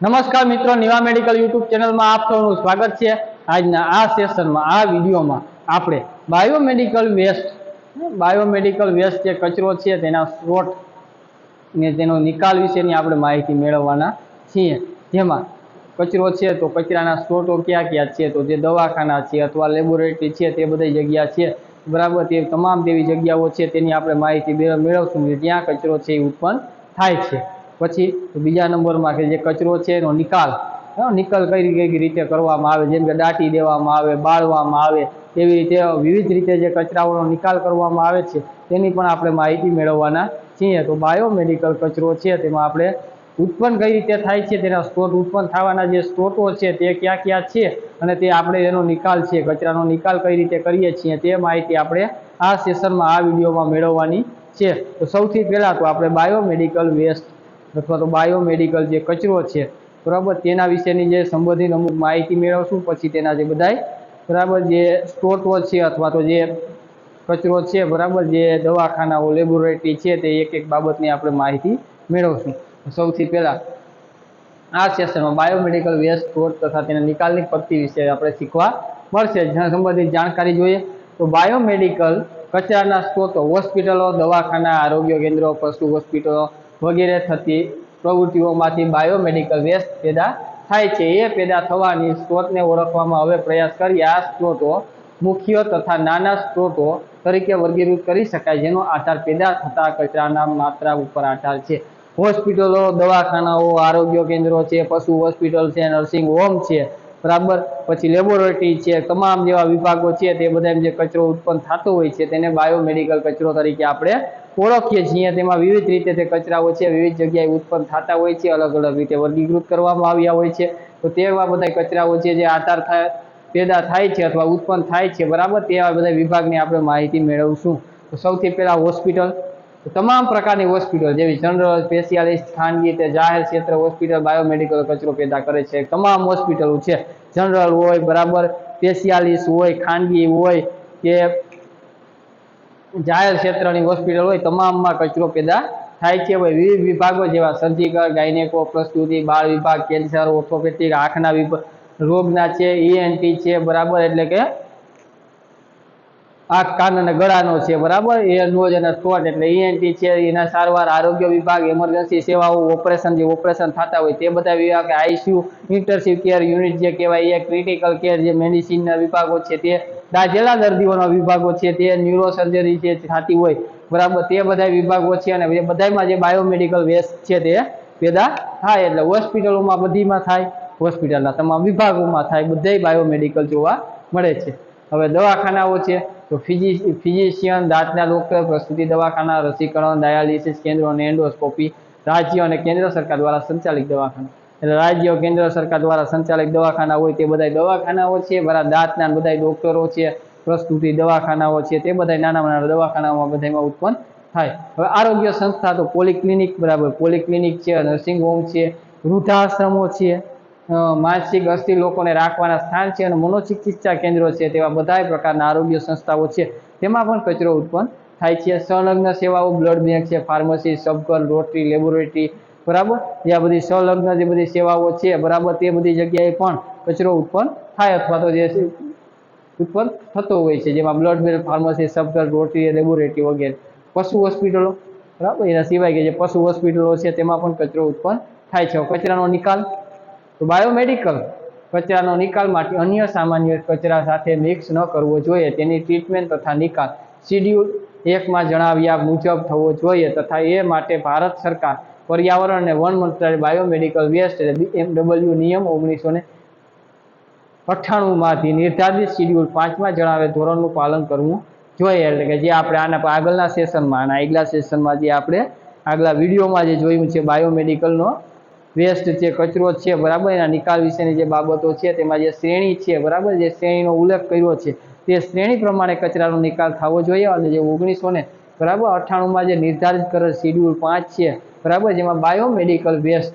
નમસ્કાર મિત્રો, Niva medical YouTube ચેનલમાં આપ સૌનું સ્વાગત છે. આજના આ સેશનમાં, આ વિડીયોમાં આપણે બાયોમેડિકલ વેસ્ટ બાયોમેડિકલ વેસ્ટ જે કચરો છે તેના સ્ત્રોત ને તેનો નિકાલ વિશેની આપણે માહિતી મેળવવાના છીએ. જેમાં કચરો છે તો કચરાના સ્ત્રોતો ક્યાં ક્યાં છે, તો જે દવાખાના છે અથવા લેબોરેટરી છે તે બધી જગ્યા છે. બરાબર, તે તમામ તેવી જગ્યાઓ છે તેની આપણે માહિતી મેળવશું. જ્યાં કચરો છે એ ઉત્પન્ન થાય છે. પછી બીજા નંબરમાં કે જે કચરો છે એનો નિકાલ નિકાલ કઈ કઈ રીતે કરવામાં આવે, જેમ કે દાટી દેવામાં આવે, બાળવામાં આવે તેવી રીતે વિવિધ રીતે જે કચરાઓનો નિકાલ કરવામાં આવે છે, તેની પણ આપણે માહિતી મેળવવાના છીએ. તો બાયોમેડિકલ કચરો છે, તેમાં આપણે ઉત્પન્ન કઈ રીતે થાય છે, તેના સ્ત્રોત ઉત્પન્ન થવાના જે સ્ત્રોતો છે, તે ક્યાં ક્યાં છે, અને તે આપણે એનો નિકાલ છે, કચરાનો નિકાલ કઈ રીતે કરીએ છીએ, તે માહિતી આપણે આ સેશનમાં આ વિડીયોમાં મેળવવાની છે. તો સૌથી પહેલાં તો આપણે બાયોમેડિકલ વેસ્ટ અથવા તો બાયોમેડિકલ જે કચરો છે, બરાબર, તેના વિશેની જે સંબંધિત અમુક માહિતી મેળવશું, પછી તેના જે બધાય બરાબર જે સ્ત્રોતો છે અથવા તો જે કચરો છે, બરાબર, જે દવાખાનાઓ લેબોરેટરી છે, તે એક એક બાબતની આપણે માહિતી મેળવશું. સૌથી પહેલાં આ સેશનમાં બાયોમેડિકલ વેસ્ટ સ્ટોર તથા તેના નિકાલની પદ્ધતિ વિશે આપણે શીખવા મળશે. જેના સંબંધિત જાણકારી જોઈએ, તો બાયોમેડિકલ કચરાના સ્ત્રોતો હોસ્પિટલો દવાખાના, આરોગ્ય કેન્દ્રો, પશુ હોસ્પિટલો વગેરે થતી પ્રવૃત્તિઓમાંથી બાયોમેડિકલ વેસ્ટ પેદા થાય છે. એ પેદા થવાની સ્ત્રોતને ઓળખવામાં હવે પ્રયાસ કરી આ સ્ત્રોતો મુખ્ય તથા નાના સ્ત્રોતો તરીકે વર્ગીકૃત કરી શકાય, જેનો આધાર પેદા થતા કચરાના માત્રા ઉપર આધાર છે. હોસ્પિટલો, દવાખાનાઓ, આરોગ્ય કેન્દ્રો છે, પશુ હોસ્પિટલ છે, નર્સિંગ હોમ છે બરાબર? પછી લેબોરેટરી છે, તમામ જેવા વિભાગો છે, તે બધા જે કચરો ઉત્પન્ન થતો હોય છે, તેને બાયોમેડિકલ કચરો તરીકે આપણે ઓળખીએ છીએ. તેમાં વિવિધ રીતે તે કચરાઓ છે, વિવિધ જગ્યાએ ઉત્પન્ન થતા હોય છે અલગ અલગ રીતે વર્ગીકૃત કરવામાં આવ્યા હોય છે. તો તેવા બધા કચરાઓ છે, જે આધાર થાય પેદા થાય છે અથવા ઉત્પન્ન થાય છે, બરાબર? તેવા બધા વિભાગની આપણે માહિતી મેળવશું. તો સૌથી પહેલાં હોસ્પિટલ તમામ પ્રકારની હોસ્પિટલ જેવી જનરલ, સ્પેશિયાલિસ્ટ, ખાનગી તે જાહેર ક્ષેત્ર હોસ્પિટલ, બાયોમેડિકલ કચરો પેદા કરે છે. તમામ હોસ્પિટલો છે. જનરલ હોય, બરાબર. સ્પેશિયાલિસ્ટ હોય, ખાનગી હોય કે જાહેર ક્ષેત્રની હોસ્પિટલ હોય, તમામમાં કચરો પેદા થાય છે. વિવિધ વિભાગો જેવા સર્જિકલ, ગાયનેકો, પ્રસ્તુતિ, બાળ વિભાગ, કેન્સર ઓર્થોપેટિક આંખના વિભાગ રોગના છે ઈએનટી છે, બરાબર. એટલે કે આંખ કાન અને ગળાનો છે, બરાબર? એ નોજ અને થ્રોટ એટલે ઈએનટી છે, એના સારવાર, આરોગ્ય વિભાગ એમરજન્સી સેવાઓ ઓપરેશન જે ઓપરેશન થતા હોય, તે બધા વિભાગ આઈસીયુ ઇન્ટરસિવ કેર યુનિટ જે કહેવાય, એ ક્રિટિકલ કેર જે મેડિસિનના વિભાગો છે, તે દાજેલા દર્દીઓના વિભાગો છે, તે ન્યુરો સર્જરી જે થતી હોય, બરાબર? તે બધા વિભાગો છે, અને બધામાં જે બાયોમેડિકલ વેસ્ટ છે, તે પેદા થાય, એટલે હોસ્પિટલોમાં બધીમાં થાય, હોસ્પિટલના તમામ વિભાગોમાં થાય, બધાય બાયોમેડિકલ જોવા મળે છે. હવે દવાખાનાઓ છે તો ફિઝિ ફિઝિશિયન દાંતના ડોક્ટર પ્રસૂતિ દવાખાના, રસીકરણ, ડાયાલિસિસ કેન્દ્રો અને એન્ડોસ્કોપી રાજ્ય અને કેન્દ્ર સરકાર દ્વારા સંચાલિત દવાખાના. એટલે રાજ્ય, કેન્દ્ર સરકાર દ્વારા સંચાલિત દવાખાના હોય તે બધા દવાખાનાઓ છે, બરા દાંતના બધા ડોક્ટરો છે પ્રસ્તુતિ દવાખાનાઓ છે, તે બધા નાના નાના દવાખાનાઓમાં બધામાં ઉત્પન્ન થાય. હવે આરોગ્ય સંસ્થા તો પોલિક્લિનિક, બરાબર, પોલિક્લિનિક છે, નર્સિંગ હોમ છે, વૃદ્ધાશ્રમો છે માનસિક અસ્થિર લોકોને રાખવાના સ્થાન છે અને મનોચિકિત્સા કેન્દ્રો છે તેવા બધા પ્રકારના આરોગ્ય સંસ્થાઓ છે. તેમાં પણ કચરો ઉત્પન્ન થાય છે. સંલગ્ન સેવાઓ, બ્લડ બેંક છે, ફાર્મસી સબકર રોટરી, લેબોરેટરી, બરાબર? જે આ બધી સંલગ્ન જે બધી સેવાઓ છે, બરાબર? તે બધી જગ્યાએ પણ કચરો ઉત્પન્ન થાય અથવા તો જે ઉત્પન્ન થતો હોય છે. જેમાં બ્લડ બેંક, ફાર્મસી સબકર રોટરી, લેબોરેટરી વગેરે. પશુ હોસ્પિટલો, બરાબર? એના સિવાય કે જે પશુ હોસ્પિટલો છે, તેમાં પણ કચરો ઉત્પન્ન થાય છે. કચરાનો નિકાલ તો બાયોમેડિકલ કચરાનો નિકાલ માટે અન્ય સામાન્ય કચરા સાથે મિક્સ ન કરવો જોઈએ. તેની ટ્રીટમેન્ટ તથા નિકાલ શિડ્યુલ એકમાં જણાવ્યા મુજબ થવો જોઈએ તથા એ માટે ભારત સરકાર પર્યાવરણ અને વન મંત્રાલય બાયોમેડિકલ વેસ્ટ એટલે બીએમડબલ્યુ નિયમ ઓગણીસો ને અઠ્ઠાણુંમાંથી નિર્ધારિત શિડ્યુલ પાંચમાં જણાવે ધોરણનું પાલન કરવું જોઈએ. એટલે કે જે આપણે આના આગળના સેશનમાં આના આગલા સેશનમાં જે આપણે આગલા વિડીયોમાં જે જોયું છે બાયોમેડિકલનો વેસ્ટ છે, કચરો છે, બરાબર? એના નિકાલ વિશેની જે બાબતો છે, તેમાં જે શ્રેણી છે, બરાબર? જે શ્રેણીનો ઉલ્લેખ કર્યો છે, તે શ્રેણી પ્રમાણે કચરાનો નિકાલ થવો જોઈએ. અને જે ઓગણીસો ને બરાબર? અઠ્ઠાણુંમાં જે નિર્ધારિત કરેલ શિડ્યુલ પાંચ છે, બરાબર? જેમાં બાયોમેડિકલ વેસ્ટ,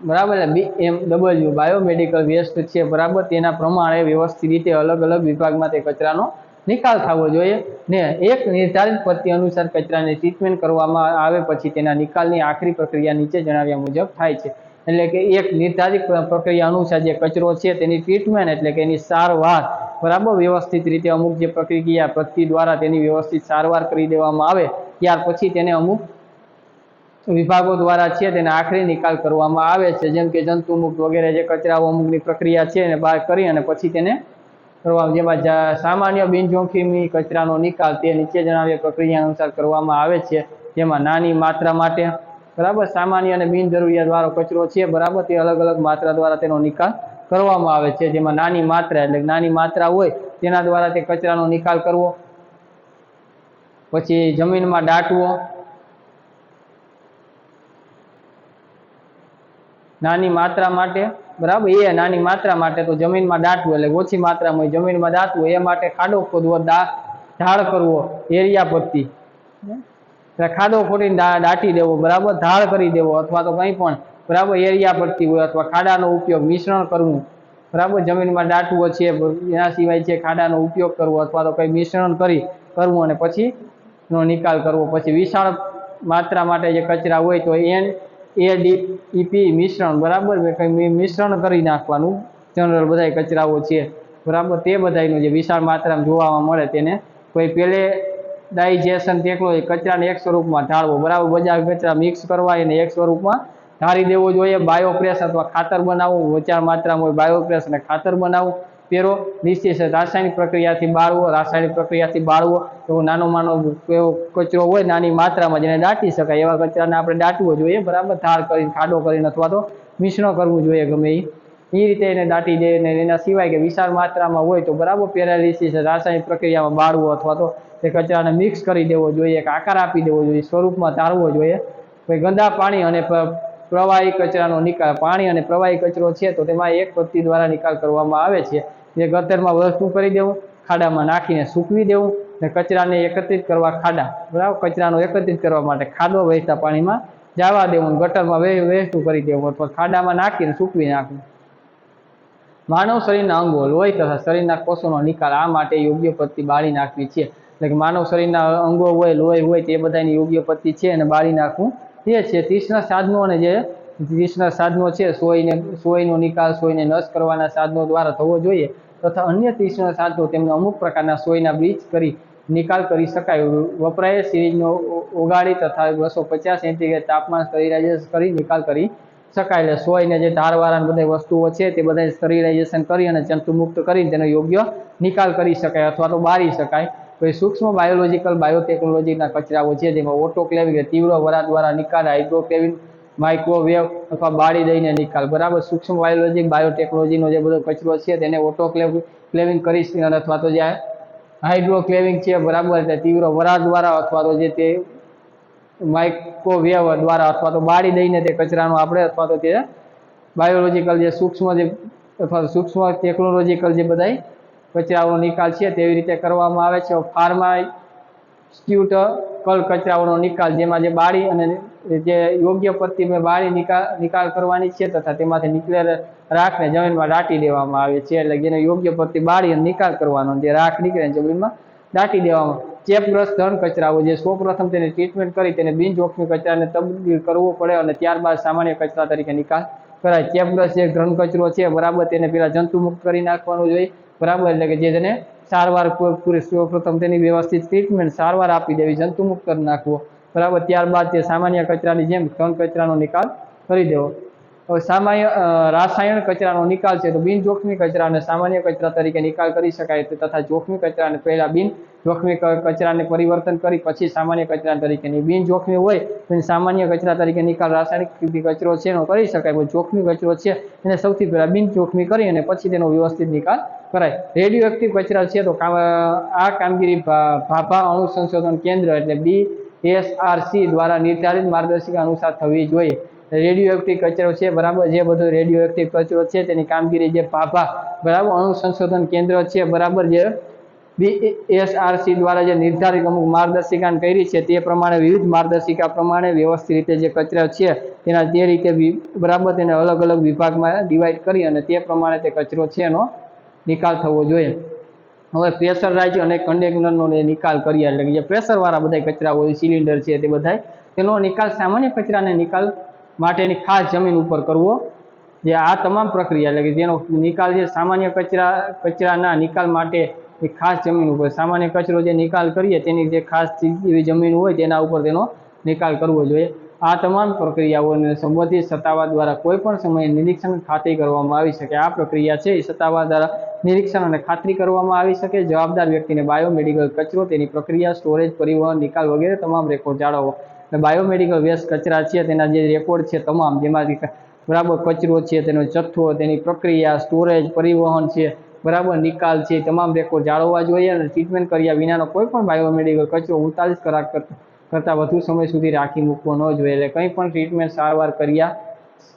બરાબર? B M W biomedical waste છે, બરાબર? તેના પ્રમાણે વ્યવસ્થિત રીતે અલગ અલગ વિભાગમાં તે કચરાનો નિકાલ થવો જોઈએ. ને એક નિર્ધારિત પદ્ધતિ અનુસાર કચરાની ટ્રીટમેન્ટ કરવામાં આવે પછી તેના નિકાલની આખરી પ્રક્રિયા નીચે જણાવ્યા મુજબ થાય છે. એટલે કે એક નિર્ધારિત પ્રક્રિયા અનુસાર જે કચરો છે તેની ટ્રીટમેન્ટ એટલે કે એની સારવાર, બરાબર વ્યવસ્થિત રીતે અમુક જે પ્રક્રિયા પ્રતિ દ્વારા તેની વ્યવસ્થિત સારવાર કરી દેવામાં આવે, ત્યાર પછી તેને અમુક વિભાગો દ્વારા છે તેને આખરી નિકાલ કરવામાં આવે છે. જેમ કે જંતુમુક્ત વગેરે જે કચરાઓ અમુકની પ્રક્રિયા છે એને બહાર કરી અને પછી તેને કરવામાં જેમાં સામાન્ય બિનજોખીમી કચરાનો નિકાલ તે નીચે જણાવ્યા પ્રક્રિયા અનુસાર કરવામાં આવે છે. જેમાં નાની માત્રા માટે, બરાબર? સામાન્ય અને બિનજરૂરિયાત વાળો કચરો છે, બરાબર? તે અલગ અલગ માત્રા દ્વારા તેનો નિકાલ કરવામાં આવે છે. જેમાં નાની માત્રા એટલે નાની માત્રા હોય, તેના દ્વારા તે કચરાનો નિકાલ કરવો, પછી જમીનમાં દાટવો નાની માત્રા માટે, બરાબર? એ નાની માત્રા માટે તો જમીનમાં દાટવું એટલે ઓછી માત્રામાં જમીનમાં દાટવું એ માટે ખાડો ખોદવો ઢાળ કરવો, એરિયા એટલે ખાડો ખોદીને દાટી દેવો, બરાબર? ઢાળ કરી દેવો, અથવા તો કંઈ પણ, બરાબર? એરિયા પડતી હોય, અથવા ખાડાનો ઉપયોગ, મિશ્રણ કરવું, બરાબર? જમીનમાં દાટવો છે, એના સિવાય છે, ખાડાનો ઉપયોગ કરવો, અથવા તો કંઈ મિશ્રણ કરી કરવું, અને પછી નો નિકાલ કરવો. પછી વિશાળ માત્રા માટે જે કચરા હોય, તો એન એડીઈપી મિશ્રણ, બરાબર? મિશ્રણ કરી નાખવાનું. જનરલ બધા કચરાઓ છે. બરાબર? તે બધાયનું જે વિશાળ માત્રામાં જોવામાં મળે તેને કોઈ પેલે ડાયજેશન તેકલો એ કચરાને એક સ્વરૂપમાં ઢાળવો. બરાબર? બધા કચરા મિક્સ કરવા એને એક સ્વરૂપમાં ઢાળી દેવો જોઈએ. બાયોપ્રેસ અથવા ખાતર બનાવવું. ઓછા માત્રામાં હોય બાયોપ્રેસ અને ખાતર બનાવવું. પેરો નિશ્ચિત રાસાયણિક પ્રક્રિયાથી બાળવો, રાસાયણિક પ્રક્રિયાથી બાળવો. એવો નાનો નાનો એવો કચરો હોય, નાની માત્રામાં જેને દાટી શકાય, એવા કચરાને આપણે દાટવો જોઈએ. બરાબર? ધાર કરીને, ખાડો કરીને અથવા તો મિશ્રણ કરવું જોઈએ ગમે એ એ રીતે એને દાટી દે અને એના સિવાય કે વિશાળ માત્રામાં હોય તો બરાબર પેરાલિસિસ રાસાયણિક પ્રક્રિયામાં બાળવો અથવા તો તે કચરાને મિક્સ કરી દેવો જોઈએ, એક આકાર આપી દેવો જોઈએ, સ્વરૂપમાં તારવો જોઈએ. ગંદા પાણી અને પ્રવાહી કચરાનો નિકાલ, પાણી અને પ્રવાહી કચરો છે તો તેમાં એક પદ્ધતિ દ્વારા નિકાલ કરવામાં આવે છે. જે ગતરમાં વસ્તુ કરી દેવું, ખાડામાં નાખીને સૂકવી દેવું અને કચરાને એકત્રિત કરવા ખાડા, બરાબર? કચરાનો એકત્રિત કરવા માટે ખાડો વહેતા પાણીમાં જવા દેવું ગટરમાં વહેતું કરી દેવું અથવા ખાડામાં નાખીને સૂકવી નાખવું. માનવ શરીરના અંગો, લોહી તથા શરીરના કોષોનો નિકાલ આ માટે યોગ્ય પદ્ધતિ બાળી નાખવી છે. એટલે કે માનવ શરીરના અંગો હોય, લોહી હોય તે બધાની યોગ્ય પદ્ધતિ છે અને બાળી નાખવું તે છે, તીક્ષ્ણ સાધનો અને જે ત્રીસના સાધનો છે, સોયને, સોયનો નિકાલ, સોયને નશ કરવાના સાધનો દ્વારા થવો જોઈએ તથા અન્ય તીક્ષ્ણ સાધનો તેમને અમુક પ્રકારના સોયના બ્લીચ કરી નિકાલ કરી શકાય. વપરાય સિરીજનો ઓગાળી તથા બસો પચાસ સેન્ટીગ્રેડ તાપમાન સ્ટરીલાઇઝેશન કરી નિકાલ કરી શકાય. એટલે સોયને જે ધારવાળા બધી વસ્તુઓ છે તે બધા સ્ટરીલાઇઝેશન કરી અને જંતુમુક્ત કરીને તેનો યોગ્ય નિકાલ કરી શકાય અથવા તો બાળી શકાય. પછી સૂક્ષ્મ બાયોલોજીકલ બાયોટેકનોલોજીના કચરાઓ છે, જેમાં ઓટોક્લેવિંગ તીવ્ર વરા દ્વારા નિકાલ હાઇડ્રોક્લેવિંગ માઇક્રોવેવ અથવા બાળી દઈને નિકાલ. બરાબર? સૂક્ષ્મ બાયોલોજી બાયોટેકનોલોજીનો જે બધો કચરો છે, તેને ઓટોક્લેવ ક્લેવિંગ કરી અથવા તો જે હાઇડ્રોક્લેવિંગ છે, બરાબર? તે તીવ્ર વરા દ્વારા અથવા તો જે તે માઇક્રોવેવ દ્વારા અથવા તો બાળી દઈને તે કચરાનો આપણે અથવા તો તે બાયોલોજીકલ જે સૂક્ષ્મ જે અથવા સૂક્ષ્મ ટેકનોલોજીકલ જે બધાય કચરાઓનો નિકાલ છે તેવી રીતે કરવામાં આવે છે. ફાર્મા સ્ટ્યુટકલ કચરાઓનો નિકાલ, જેમાં જે બાળી અને જે યોગ્ય પદ્ધતિમાં બાળી નિકાલ નિકાલ કરવાની છે તથા તેમાંથી નીકળેલ રાખને જમીનમાં દાટી દેવામાં આવે છે. એટલે જેને યોગ્ય પદ્ધતિ બાળી અને નિકાલ કરવાનો જે રાખ નીકળે જમીનમાં દાટી દેવામાં ચેપગ્રસ્ત ધન કચરાઓ, જે સૌપ્રથમ તેને ટ્રીટમેન્ટ કરી તેને બિનજોખમી કચરાને તબદીલ કરવો પડે અને ત્યારબાદ સામાન્ય કચરા તરીકે નિકાલ કરાય. ચેપગ્રસ્ત જે ઘન કચરો છે બરાબર તેને પેલા જંતુમુક્ત કરી નાખવાનું જોઈએ. બરાબર? એટલે કે જે તેને સારવાર સૌપ્રથમ તેની વ્યવસ્થિત ટ્રીટમેન્ટ સારવાર આપી દેવી, જંતુમુક્ત કરી નાખવો. બરાબર? ત્યારબાદ તે સામાન્ય કચરાની જેમ ઘન કચરાનો નિકાલ કરી દેવો. સામાન્ય રાસાયણ કચરાનો નિકાલ છે તો બિન જોખમી કચરાને સામાન્ય કચરા તરીકે નિકાલ કરી શકાય તથા જોખમી કચરાને પહેલા બિન જોખમી કચરાને પરિવર્તન કરી પછી સામાન્ય કચરા તરીકેની બિન જોખમી હોય તો સામાન્ય કચરા તરીકે નિકાલ રાસાયણિક કચરો છે એનો કરી શકાય જોખમી કચરો છે એને સૌથી પહેલાં બિન જોખમી કરી અને પછી તેનો વ્યવસ્થિત નિકાલ કરાય. રેડિયો એક્ટિવ કચરા છે તો આ કામગીરી ભાભા અણુ સંશોધન કેન્દ્ર એટલે બી એસઆરસી દ્વારા નિર્ધારિત માર્ગદર્શિકા અનુસાર થવી જોઈએ. રેડિયો એક્ટિવ કચરો છે, બરાબર? જે બધો રેડિયો એક્ટિવ કચરો છે, તેની કામગીરી જે ભાભા બરાબર? અણુ સંશોધન કેન્દ્ર છે, બરાબર? જે બીએસઆરસી દ્વારા જે નિર્ધારિત અમુક માર્ગદર્શિકા કરી છે, તે પ્રમાણે વિવિધ માર્ગદર્શિકા પ્રમાણે વ્યવસ્થિત રીતે જે કચરા છે, તેના તે રીતે બરાબર? તેને અલગ અલગ વિભાગમાં ડિવાઈડ કરી અને તે પ્રમાણે તે કચરો છે એનો નિકાલ થવો જોઈએ. હવે પ્રેશર રાઈજ અને કન્ડેક્ટરનો નિકાલ કરીએ એટલે કે જે પ્રેશરવાળા બધા કચરા હોય સિલિન્ડર છે, તે બધા તેનો નિકાલ સામાન્ય કચરાને નિકાલ માટેની ખાસ જમીન ઉપર કરવો. જે આ તમામ પ્રક્રિયા, એટલે કે જેનો નિકાલ છે સામાન્ય કચરા, કચરાના નિકાલ માટે એ ખાસ જમીન ઉપર, સામાન્ય કચરો જે નિકાલ કરીએ, તેની જે ખાસ એવી જમીન હોય તેના ઉપર તેનો નિકાલ કરવો જોઈએ. આ તમામ પ્રક્રિયાઓને સંબંધિત સત્તાવાર દ્વારા કોઈ પણ સમયે નિરીક્ષણ ખાતરી કરવામાં આવી શકે. આ પ્રક્રિયા છે એ સત્તાવાર દ્વારા નિરીક્ષણ અને ખાતરી કરવામાં આવી શકે. જવાબદાર વ્યક્તિને બાયોમેડિકલ કચરો, તેની પ્રક્રિયા, સ્ટોરેજ, પરિવહન, નિકાલ વગેરે તમામ રેકોર્ડ જાળવો. અને બાયોમેડિકલ વેસ્ટ કચરા છે, તેના જે રેકોર્ડ છે તમામ, જેમાંથી બરાબર કચરો છે, તેનો જથ્થો, તેની પ્રક્રિયા, સ્ટોરેજ, પરિવહન છે, બરાબર નિકાલ છે તમામ રેકોર્ડ જાળવવા જોઈએ અને ટ્રીટમેન્ટ કર્યા વિનાનો કોઈ પણ બાયોમેડિકલ કચરો ઉડતાલીસ કલાક કરતા કરતાં વધુ સમય સુધી રાખી મૂકવો ન જોઈએ. એટલે કંઈ પણ ટ્રીટમેન્ટ સારવાર કર્યા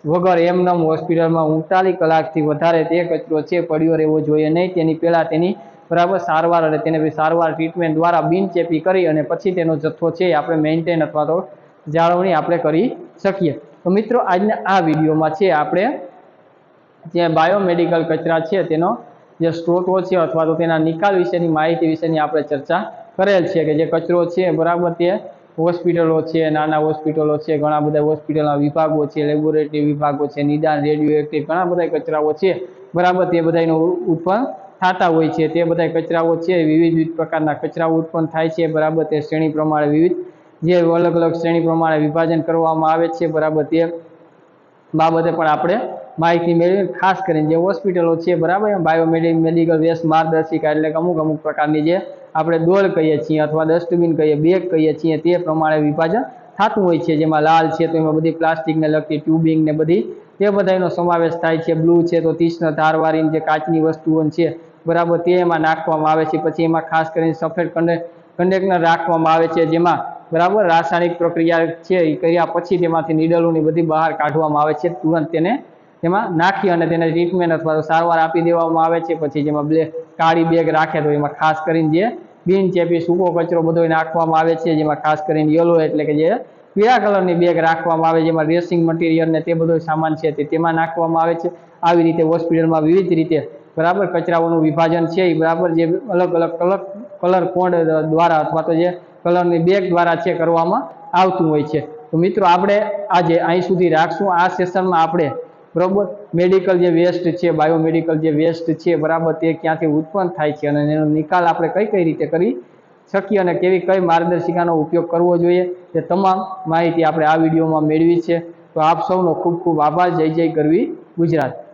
વગર એમનેમ હોસ્પિટલમાં ઉડતાલીસ કલાકથી વધારે તે કચરો છે, પડ્યો રહેવો જોઈએ નહીં. તેની પહેલાં તેની બરાબર સારવાર અને તેને સારવાર ટ્રીટમેન્ટ દ્વારા બિનચેપી કરી અને પછી તેનો જથ્થો છે આપણે મેન્ટેન અથવા તો જાળવણી આપણે કરી શકીએ. તો મિત્રો, આજના આ વિડીયોમાં છે આપણે જે બાયોમેડિકલ કચરા છે, તેનો જે સ્ત્રોતો છે અથવા તો તેના નિકાલ વિશેની માહિતી વિશેની આપણે ચર્ચા કરેલ છે કે જે કચરો છે, બરાબર તે હોસ્પિટલો છે, નાના હોસ્પિટલો છે, ઘણા બધા હોસ્પિટલના વિભાગો છે, લેબોરેટરી વિભાગો છે, નિદાન રેડિયો એક્ટિવ ઘણા બધા કચરાઓ છે. બરાબર, તે બધાનો ઉત્પન્ન થતા હોય છે. તે બધા કચરાઓ છે, વિવિધ વિવિધ પ્રકારના કચરાઓ ઉત્પન્ન થાય છે. બરાબર, તે શ્રેણી પ્રમાણે વિવિધ જે અલગ અલગ શ્રેણી પ્રમાણે વિભાજન કરવામાં આવે છે. બરાબર, તે બાબતે પણ આપણે માહિતી મેળવી ખાસ કરીને જે હોસ્પિટલો છે, બરાબર બાયોમેડિક મેડિકલ વેસ્ટ માર્ગદર્શિકા એટલે અમુક અમુક પ્રકારની જે આપણે ડોલ કહીએ છીએ અથવા ડસ્ટબિન કહીએ, બેગ કહીએ છીએ, તે પ્રમાણે વિભાજન થતું હોય છે. જેમાં લાલ છે, તો એમાં બધી પ્લાસ્ટિકને લગતી ટ્યુબિંગ ને બધી, તે બધાનો સમાવેશ થાય છે. બ્લુ છે, તો તીક્ષ્ણ ધારવાળી જે કાચની વસ્તુઓ છે, બરાબર તે એમાં નાખવામાં આવે છે. પછી એમાં ખાસ કરીને સફેદ કંડે કંડેકનર રાખવામાં આવે છે, જેમાં બરાબર રાસાયણિક પ્રક્રિયા છે, એ કર્યા પછી તેમાંથી નીડલોની બધી બહાર કાઢવામાં આવે છે. તુરંત તેને તેમાં નાખી અને તેને ટ્રીટમેન્ટ અથવા તો સારવાર આપી દેવામાં આવે છે. પછી જેમાં બ્લે, કાળી બેગ રાખે તો એમાં ખાસ કરીને જે બિનચેપી સૂકો કચરો બધો નાખવામાં આવે છે, જેમાં ખાસ કરીને યલો એટલે કે જે પીળા કલરની બેગ રાખવામાં આવે, જેમાં ડ્રેસિંગ મટીરિયલ ને તે બધો સામાન છે તેમાં નાખવામાં આવે છે. આવી રીતે હોસ્પિટલમાં વિવિધ રીતે બરાબર કચરાઓનું વિભાજન છે, એ બરાબર જે અલગ અલગ કલર કલર કોડ દ્વારા અથવા તો જે કલરની બેગ દ્વારા છે, કરવામાં આવતું હોય છે. તો મિત્રો, આપણે આજે અહીં સુધી રાખશું. આ સેશનમાં આપણે બરાબર? મેડિકલ જે વેસ્ટ છે બાયોમેડિકલ જે વેસ્ટ છે, બરાબર, તે ક્યાંથી ઉત્પન્ન થાય છે અને એનો નિકાલ આપણે કઈ કઈ રીતે કરી શકીએ અને કેવી કઈ માર્ગદર્શિકાનો ઉપયોગ કરવો જોઈએ તે તમામ માહિતી આપણે આ વિડીયોમાં મેળવી છે. તો આપ સૌનો ખૂબ ખૂબ આભાર. જય જય ગરવી ગુજરાત.